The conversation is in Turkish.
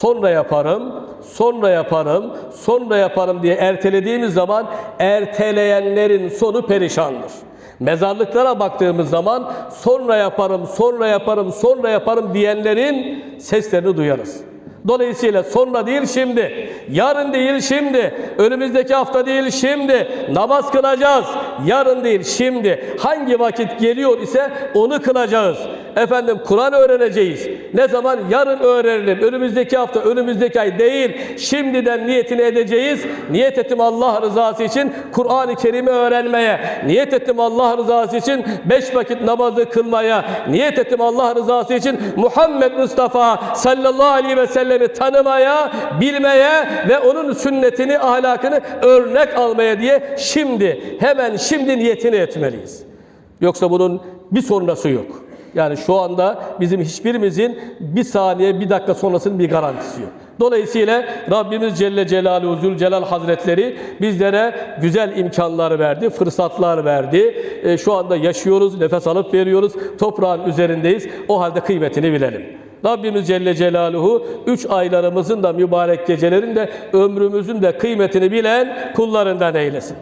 sonra yaparım, sonra yaparım, sonra yaparım diye ertelediğimiz zaman erteleyenlerin sonu perişandır. Mezarlıklara baktığımız zaman sonra yaparım, sonra yaparım, sonra yaparım diyenlerin seslerini duyarız. Dolayısıyla sonra değil şimdi, yarın değil şimdi, önümüzdeki hafta değil şimdi, namaz kılacağız. Yarın değil şimdi, hangi vakit geliyor ise onu kılacağız. Efendim Kur'an öğreneceğiz. Ne zaman? Yarın öğrenelim. Önümüzdeki hafta, önümüzdeki ay değil. Şimdiden niyetini edeceğiz. Niyet ettim Allah rızası için Kur'an-ı Kerim'i öğrenmeye. Niyet ettim Allah rızası için beş vakit namazı kılmaya. Niyet ettim Allah rızası için Muhammed Mustafa sallallahu aleyhi ve sellemi tanımaya, bilmeye ve onun sünnetini, ahlakını örnek almaya diye şimdi, hemen şimdi niyetini etmeliyiz. Yoksa bunun bir sonrası yok. Yani şu anda bizim hiçbirimizin bir saniye, bir dakika sonrasının bir garantisi yok. Dolayısıyla Rabbimiz Celle Celaluhu Zülcelal Hazretleri bizlere güzel imkanlar verdi, fırsatlar verdi. E, şu anda yaşıyoruz, nefes alıp veriyoruz, toprağın üzerindeyiz. O halde kıymetini bilelim. Rabbimiz Celle Celaluhu üç aylarımızın da mübarek gecelerin de ömrümüzün de kıymetini bilen kullarından eylesin.